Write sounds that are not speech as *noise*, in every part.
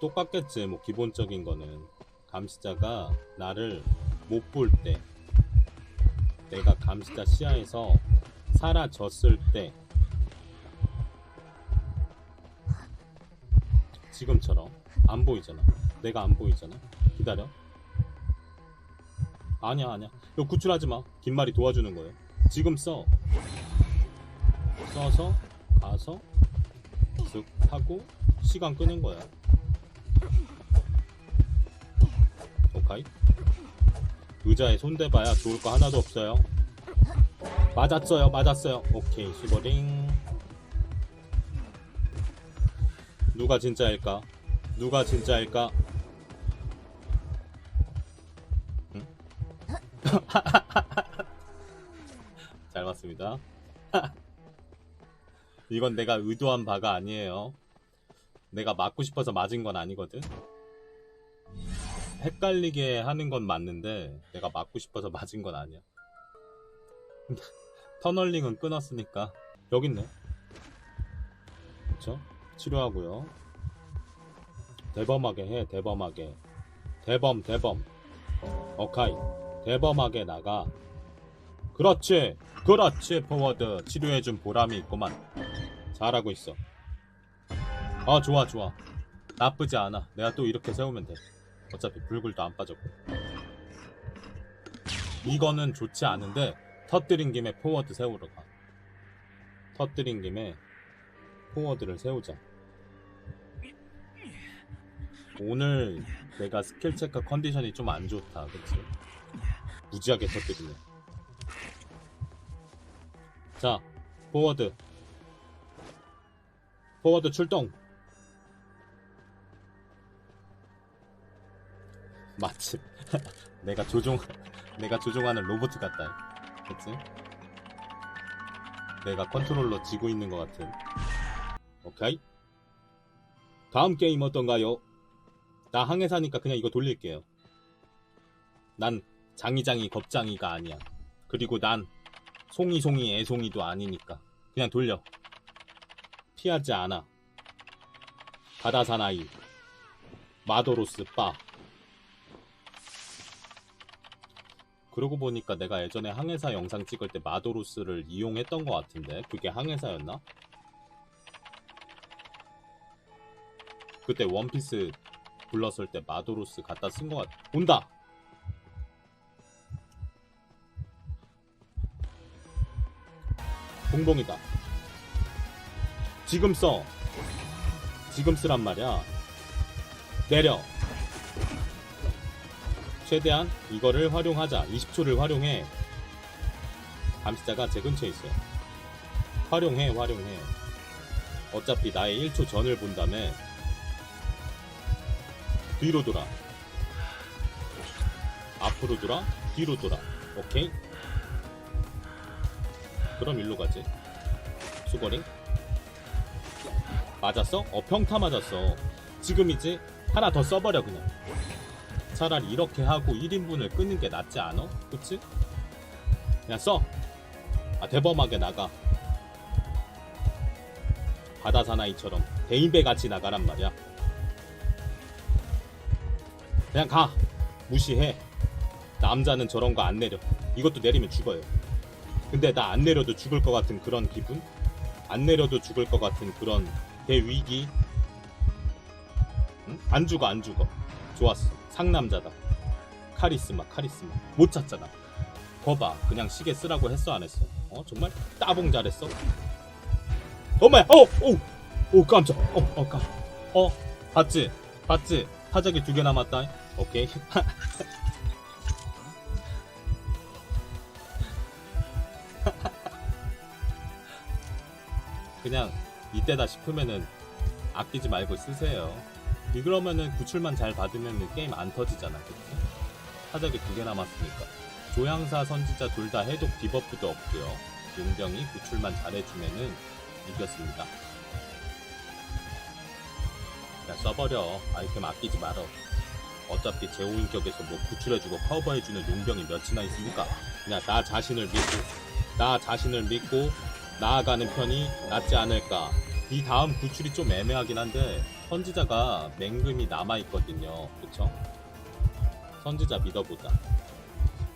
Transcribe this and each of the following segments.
똑같겠지 뭐 기본적인 거는. 감시자가 나를 못 볼 때 내가 감시자 시야에서 사라졌을 때 지금처럼 안 보이잖아. 내가 안 보이잖아. 기다려. 아니야 아니야. 이거 구출하지 마. 긴말이 도와주는 거예요. 지금 써. 써서 가서 쓱 하고 시간 끄는 거야 오카이 의자에 손대봐야 좋을 거 하나도 없어요. 맞았어요 맞았어요. 오케이 수고링. 누가 진짜일까? 누가 진짜일까? 응? *laughs* 잘 봤습니다. *laughs* 이건 내가 의도한 바가 아니에요. 내가 맞고 싶어서 맞은 건 아니거든 헷갈리게 하는 건 맞는데 내가 맞고 싶어서 맞은 건 아니야. *laughs* 터널링은 끊었으니까. 여기 있네. 그쵸? 치료하고요. 대범하게 해 대범하게. 대범 대범. 어카이. 대범하게 나가. 그렇지 그렇지 포워드. 치료해준 보람이 있구만. 잘하고 있어. 아 좋아 좋아. 나쁘지 않아. 내가 또 이렇게 세우면 돼 어차피 불굴도 안 빠졌고. 이거는 좋지 않은데 터뜨린 김에 포워드 세우러 가. 터뜨린 김에 포워드를 세우자. 오늘 내가 스킬 체크 컨디션이 좀 안 좋다. 그치? 무지하게 터뜨리네. 자 포워드. 포워드 출동 내가 조종 *laughs* 내가 조종하는 로봇 같다. 그치? 내가 컨트롤러 쥐고 있는 것 같은. 오케이? 다음 게임 어떤가요? 나 항해사니까 그냥 이거 돌릴게요. 난 장이장이 겁장이가 아니야. 그리고 난 송이송이 애송이도 아니니까 그냥 돌려. 피하지 않아. 바다사나이 마도로스 빠 그러고 보니까 내가 예전에 항해사 영상 찍을 때 마도로스를 이용했던 것 같은데? 그게 항해사였나? 그때 원피스 불렀을 때 마도로스 갖다 쓴 것 같... 온다! 봉봉이다. 지금 써. 지금 쓰란 말이야. 내려 최대한 이거를 활용하자. 20초를 활용해. 감시자가 제 근처에 있어요. 활용해 활용해. 어차피 나의 1초 전을 본 다음에 뒤로 돌아. 앞으로 돌아 뒤로 돌아. 오케이. 그럼 일로 가지. 수거링. 맞았어? 어 평타 맞았어. 지금이지 하나 더 써버려 그냥 차라리 이렇게 하고 1인분을 끄는 게 낫지 않아? 그치? 그냥 써! 아 대범하게 나가 바다 사나이처럼 대인배 같이 나가란 말이야 그냥 가! 무시해 남자는 저런 거 안 내려 이것도 내리면 죽어요 근데 나 안 내려도 죽을 것 같은 그런 기분? 안 내려도 죽을 것 같은 그런 대위기? 응? 안 죽어 안 죽어 좋았어. 상남자다. 카리스마 카리스마. 못 찾잖아. 거봐 그냥 시계 쓰라고 했어 안 했어? 어 정말? 따봉 잘했어? 엄마 어오 오 깜짝 어 어 깜 어 봤지? 봤지? 타작이 두개 남았다. 오케이. *laughs* 그냥 이때다 싶으면은 아끼지 말고 쓰세요 이러면은 구출만 잘 받으면 게임 안 터지잖아 그치? 타작이 두 개 남았으니까. 조향사 선지자 둘 다 해독 디버프도 없고요. 용병이 구출만 잘해주면은 이겼습니다. 그냥 써버려. 아이템 아끼지 말어. 어차피 제호인격에서 뭐 구출해주고 커버해주는 용병이 몇이나 있습니까? 그냥 나 자신을 믿고 나 자신을 믿고 나아가는 편이 낫지 않을까 이 다음 구출이 좀 애매하긴 한데 선지자가 맹금이 남아 있거든요. 그쵸? 선지자 믿어보자.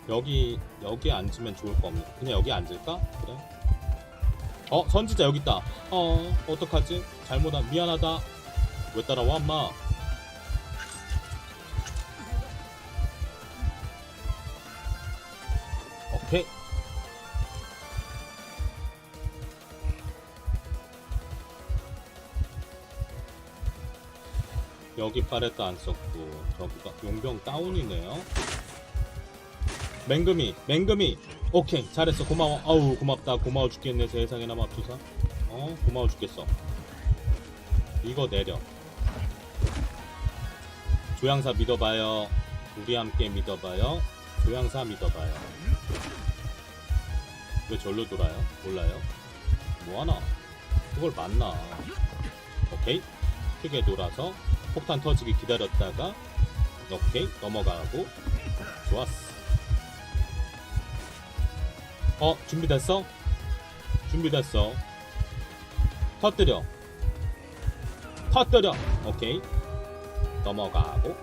여기 여기 앉으면 좋을 거 없네. 그냥 여기 앉을까? 그래. 어 선지자 여기 있다. 어 어떡하지? 잘못한 미안하다. 왜 따라와 엄마? 오케이. 여기 파레트 안 썼고 저기가 용병 다운이네요. 맹금이 맹금이. 오케이 잘했어. 고마워. 아우 고맙다. 고마워 죽겠네 세상에나 맙소사. 어 고마워 죽겠어. 이거 내려. 조향사 믿어봐요. 우리 함께 믿어봐요. 조향사 믿어봐요. 왜 절로 돌아요? 몰라요? 뭐하나? 그걸 맞나? 오케이. 크게 돌아서 폭탄 터지기 기다렸다가 오케이 넘어가고. 좋았어. 어 준비됐어? 준비됐어. 터뜨려. 터뜨려. 오케이. 넘어가고.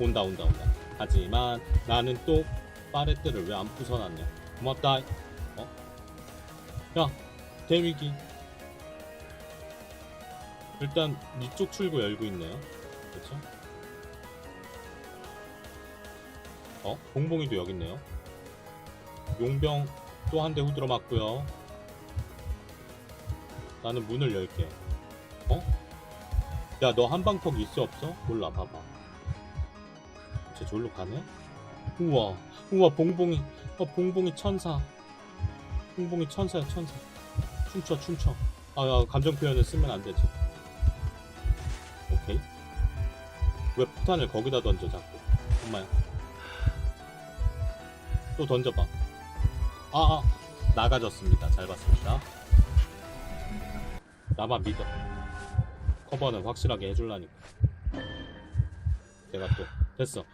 온다 온다 온다. 하지만 나는 또 파레트를 왜 안 부숴놨냐? 고맙다. 어? 야 대위기 일단 이쪽 출구 열고 있네요 그쵸? 어? 봉봉이도 여기 있네요. 용병 또 한 대 후드러 맞고요. 나는 문을 열게. 어? 야, 너 한방턱 있어 없어? 몰라, 봐봐. 쟤 저기로 가네? 우와, 우와, 봉봉이. 어, 봉봉이 천사. 봉봉이 천사야, 천사. 춤춰, 춤춰. 아, 야, 감정 표현을 쓰면 안 되지. 왜 폭탄을 거기다 던져, 자꾸. 엄마야. 또 던져봐. 아, 아, 나가졌습니다. 잘 봤습니다. 나만 믿어. 커버는 확실하게 해줄라니까. 내가 또 됐어.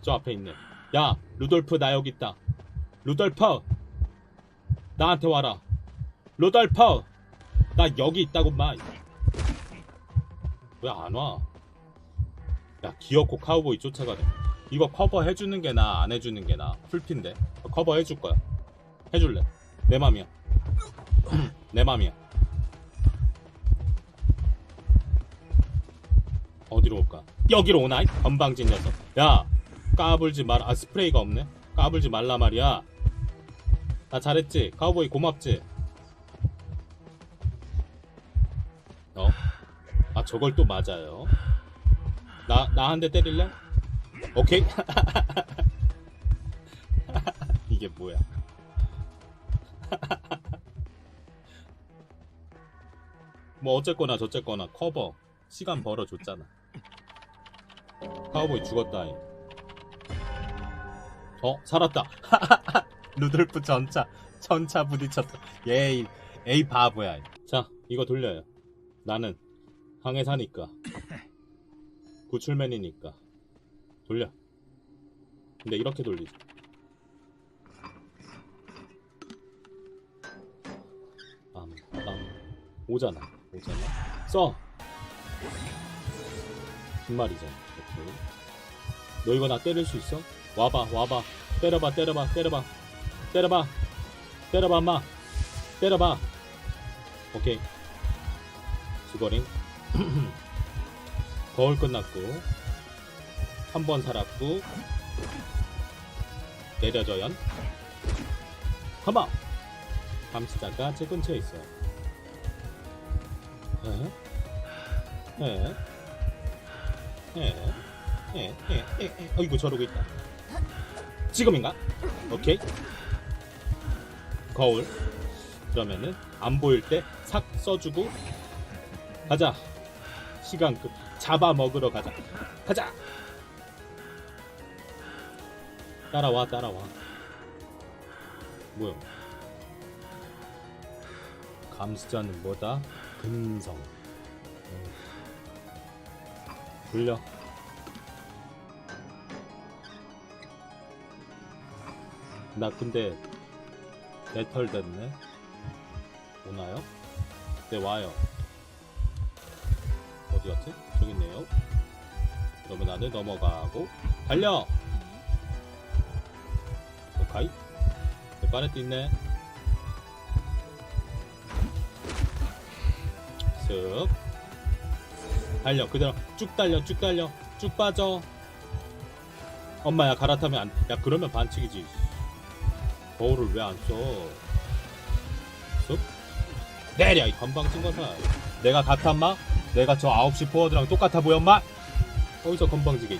저 앞에 있네. 야, 루돌프 나 여기 있다. 루돌프, 나한테 와라. 루돌프, 나 여기 있다고 마. 왜 안 와? 야, 기어코 카우보이 쫓아가네. 이거 커버 해주는 게 나, 안 해주는 게 나. 풀핀데. 커버 해줄 거야. 해줄래. 내 맘이야. *clears throat* 내 맘이야. 어디로 올까? 여기로 오나? 이 건방진 녀석. 야, 까불지 마라. 아, 스프레이가 없네? 까불지 말라 말이야. 나 잘했지? 카우보이 고맙지? 어? 아, 저걸 또 맞아요. 나, 나 한 대 때릴래? 오케이. *laughs* 이게 뭐야? *laughs* 뭐 어쨌거나 저쨌거나 커버 시간 벌어줬잖아. 카우보이 죽었다. 잉. 어 살았다. *laughs* 루돌프 전차 전차 부딪혔다. 예이 에이 바보야. 자 이거 돌려요. 나는 항해 사니까 구출맨이니까 돌려. 근데 이렇게 돌리지. 빰, 빰. 오잖아. 오잖아. 써! 빈말이잖아. 오케이. 너 이거 나 때릴 수 있어? 와봐, 와봐. 때려봐, 때려봐, 때려봐. 때려봐. 때려봐, 엄마. 때려봐. 오케이. 수거링. *clears throat* 거울 끝났고. 한 번 살았고 내려져 연 컴온 감시자가 제 근처에 있어요 에? 에? 에? 에? 에? 에? 에? 어이구 저러고 있다 지금인가? 오케이 거울 그러면은 안 보일 때 삭 써주고 가자 시간 끝 잡아먹으러 가자. 가자. 따라와 따라와. 뭐야? 감시자는 뭐다? 근성. 음. 돌려. 나 근데 배털 됐네. 오나요? 네 와요 어디 갔지? 저기 있네요. 그러면 나는 넘어가고 달려! 오카이. 네, 파레트 있네. 쓱 달려 그대로. 쭉 달려 쭉 달려. 쭉 빠져. 엄마야 갈아타면 안, 야 그러면 반칙이지. 거울을 왜 안 써? 쓱 내려 이 건방진 거사. 내가 같아 마? 내가 저 9시 포워드랑 똑같아 보여 마? 어디서 건방지게